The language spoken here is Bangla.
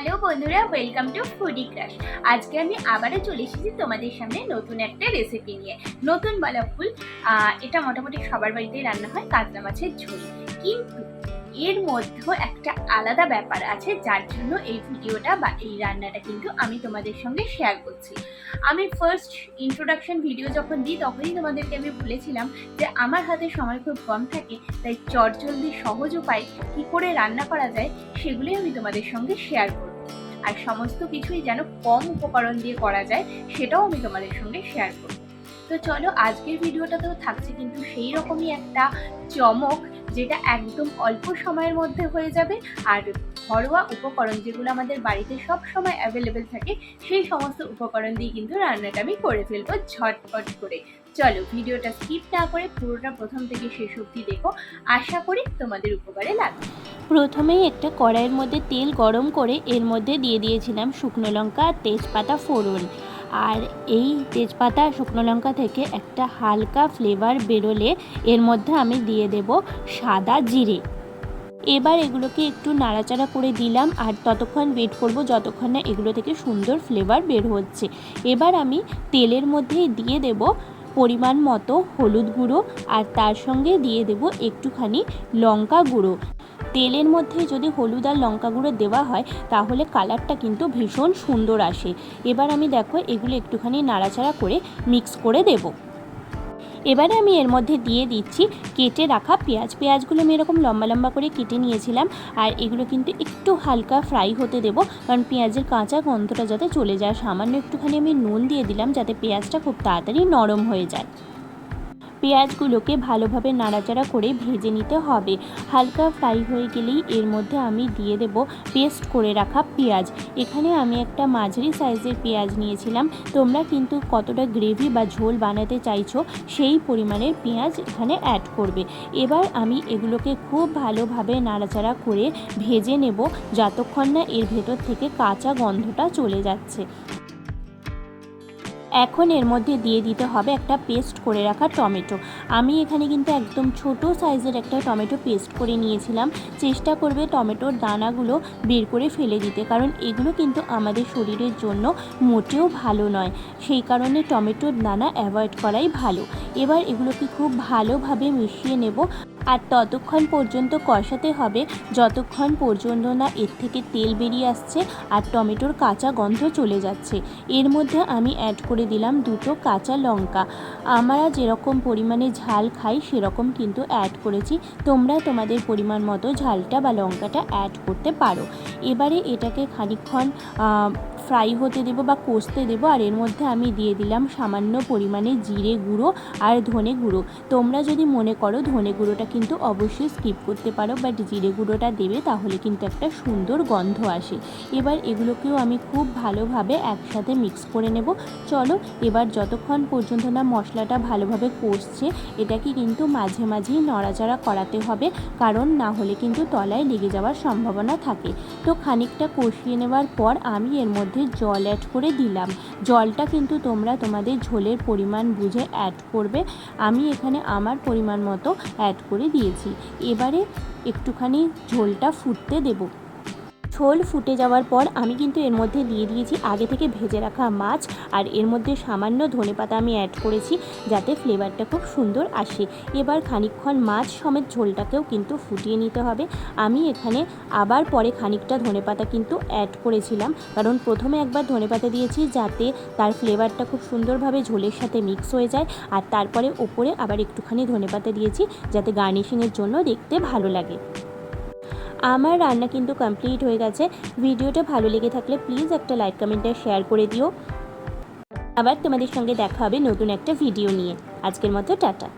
হ্যালো বন্ধুরা ওয়েলকাম টু ফুডি ক্রাশ আজকে আমি আবারও চলে এসেছি তোমাদের সামনে নতুন একটা রেসিপি নিয়ে। নতুন বলা ফুল এটা মোটামুটি সবার বাড়িতেই রান্না হয়, কাতলা মাছের ঝোল। কিন্তু এর মধ্যেও একটা আলাদা ব্যাপার আছে, যার জন্য এই ভিডিওটা বা এই রান্নাটা কিন্তু আমি তোমাদের সঙ্গে শেয়ার করছি। আমি ফার্স্ট ইন্ট্রোডাকশন ভিডিও যখন দিই, তখনই তোমাদেরকে আমি বলেছিলাম যে আমার হাতে সময় খুব কম থাকে, তাই চটজলদি সহজ উপায় কী করে রান্না করা যায়, সেগুলোই আমি তোমাদের সঙ্গে শেয়ার করব। আর সমস্ত কিছুই যেন কম উপকরণ দিয়ে করা যায়, সেটাও আমি তোমাদের সঙ্গে শেয়ার করব। তো চলো, আজকের ভিডিওটাতেও থাকছে কিন্তু সেই রকমই একটা চমক যেটা একদম অল্প সময়ের মধ্যে হয়ে যাবে। আর ঘরোয়া উপকরণ যেগুলো আমাদের বাড়িতে সব সময় অ্যাভেলেবেল থাকে, সেই সমস্ত উপকরণ দিয়ে কিন্তু রান্নাটা আমি করে ফেলব ঝটপট করে। চলো ভিডিওটা স্কিপ না করে পুরোটা প্রথম থেকে শেষ অবধি দেখো। আশা করি তোমাদের উপকারে লাগবে। প্রথমেই একটা কড়াইয়ের মধ্যে তেল গরম করে এর মধ্যে দিয়ে দিয়েছিলাম শুকনো লঙ্কা আর তেজপাতা ফোড়ন। আর এই তেজপাতা, শুকনো লঙ্কা থেকে একটা হালকা ফ্লেভার বেরোলে এর মধ্যে আমি দিয়ে দেব সাদা জিরে। এবার এগুলোকে একটু নাড়াচাড়া করে দিলাম আর ততক্ষণ ওয়েট করব যতক্ষণ না এগুলো থেকে সুন্দর ফ্লেভার বের হচ্ছে। এবার আমি তেলের মধ্যে দিয়ে দেব পরিমাণ মতো হলুদ গুঁড়ো আর তার সঙ্গে দিয়ে দেব একটুখানি লঙ্কা গুঁড়ো। তেলের মধ্যে যদি হলুদ আর লঙ্কা গুঁড়ো দেওয়া হয়, তাহলে কালারটা কিন্তু ভীষণ সুন্দর আসে। এবার আমি দেখো এগুলো একটুখানি নাড়াচাড়া করে মিক্স করে দেব। এবারে আমি এর মধ্যে দিয়ে দিচ্ছি কেটে রাখা পেঁয়াজ। পেঁয়াজগুলো আমি এরকম লম্বা লম্বা করে কেটে নিয়েছিলাম, আর এগুলো কিন্তু একটু হালকা ফ্রাই হতে দেবো, কারণ পেঁয়াজের কাঁচা গন্ধটা যাতে চলে যায়। সামান্য একটুখানি আমি নুন দিয়ে দিলাম যাতে পেঁয়াজটা খুব তাড়াতাড়ি নরম হয়ে যায়। পেঁয়াজগুলোকে ভালোভাবে নাড়াচাড়া করে ভেজে নিতে হবে। হালকা ফ্রাই হয়ে গেলেই এর মধ্যে আমি দিয়ে দেব পেস্ট করে রাখা পেঁয়াজ। এখানে আমি একটা মাঝারি সাইজের পেঁয়াজ নিয়েছিলাম। তোমরা কিন্তু কতটা গ্রেভি বা ঝোল বানাতে চাইছো সেই পরিমাণের পেঁয়াজ এখানে অ্যাড করবে। এবার আমি এগুলোকে খুব ভালোভাবে নাড়াচাড়া করে ভেজে নেব, যতক্ষণ না এর ভেতর থেকে কাঁচা গন্ধটা চলে যাচ্ছে। এখন এর মধ্যে দিয়ে দিতে হবে একটা পেস্ট করে রাখা টমেটো। আমি এখানে কিন্তু একদম ছোট সাইজের একটা টমেটো পেস্ট করে নিয়েছিলাম। চেষ্টা করবে টমেটোর দানাগুলো বের করে ফেলে দিতে, কারণ এগুলো কিন্তু আমাদের শরীরের জন্য মোটেও ভালো নয়। সেই কারণে টমেটোর দানা অ্যাভয়েড করাই ভালো। এবার এগুলোকে খুব ভালোভাবে মিশিয়ে নেব। আর ততক্ষণ পর্যন্ত কষাতে হবে। যতক্ষণ পর্যন্ত না এর থেকে তেল বেরিয়ে আসছে আর টমেটোর কাঁচা গন্ধ চলে যাচ্ছে। এর মধ্যে আমি অ্যাড করে দিলাম দুটো কাঁচা লঙ্কা। আমরা যেরকম পরিমাণে ঝাল খাই, সেরকম কিন্তু অ্যাড করেছি। তোমরা তোমাদের পরিমাণ মতো ঝালটা বা লঙ্কাটা অ্যাড করতে পারো। এবারে এটাকে খানিকক্ষণ ফ্রাই হতে দেবো বা কষতে দেবো, আর এর মধ্যে আমি দিয়ে দিলাম সামান্য পরিমাণে জিরে গুঁড়ো আর ধনে গুঁড়ো। তোমরা যদি মনে করো ধনে গুঁড়োটা কিন্তু অবশ্যই স্কিপ করতে পারো বাট জিরে গুঁড়োটা দেবে তাহলে কিন্তু একটা সুন্দর গন্ধ আসে। এবার এগুলোকেও আমি খুব ভালোভাবে একসাথে মিক্স করে নেব। চলো এবার যতক্ষণ পর্যন্ত না মশলাটা ভালোভাবে কষছে, এটাকে কিন্তু মাঝে মাঝেই নড়াচড়া করাতে হবে, কারণ না হলে কিন্তু তলায় লেগে যাওয়ার সম্ভাবনা থাকে। তো খানিকটা কষিয়ে নেওয়ার পর আমি এর মধ্যে জল অ্যাড করে দিলাম। জলটা কিন্তু তোমরা তোমাদের ঝোলের পরিমাণ বুঝে অ্যাড করবে। আমি এখানে আমার পরিমাণ মতো অ্যাড করে দিয়েছি। এবারে একটুখানি ঝোলটা ফুটতে দেবো। ঝোল ফুটে যাওয়ার পর আমি কিন্তু এর মধ্যে দিয়ে দিয়েছি আগে থেকে ভেজে রাখা মাছ আর এর মধ্যে সামান্য ধনেপাতা আমি অ্যাড করেছি যাতে ফ্লেভারটা খুব সুন্দর আসে। এবার খানিকক্ষণ মাছ সমেত ঝোলটাকেও কিন্তু ফুটিয়ে নিতে হবে। আমি এখানে আবার পরে খানিকটা ধনেপাতা কিন্তু অ্যাড করেছিলাম। কারণ প্রথমে একবার ধনেপাতা দিয়েছি যাতে তার ফ্লেভারটা খুব সুন্দরভাবে ঝোলের সাথে মিক্স হয়ে যায়। আর তারপরে ওপরে আবার একটুখানি ধনেপাতা দিয়েছি যাতে গার্নিশিংয়ের জন্য দেখতে ভালো লাগে। আমার রান্না কিন্তু কমপ্লিট হয়ে গেছে। ভিডিওটা ভালো লেগে থাকলে প্লিজ একটা লাইক কমেন্টে শেয়ার করে দিও। আবার তোমাদের সঙ্গে দেখা হবে নতুন একটা ভিডিও নিয়ে। আজকের মতো টাটা।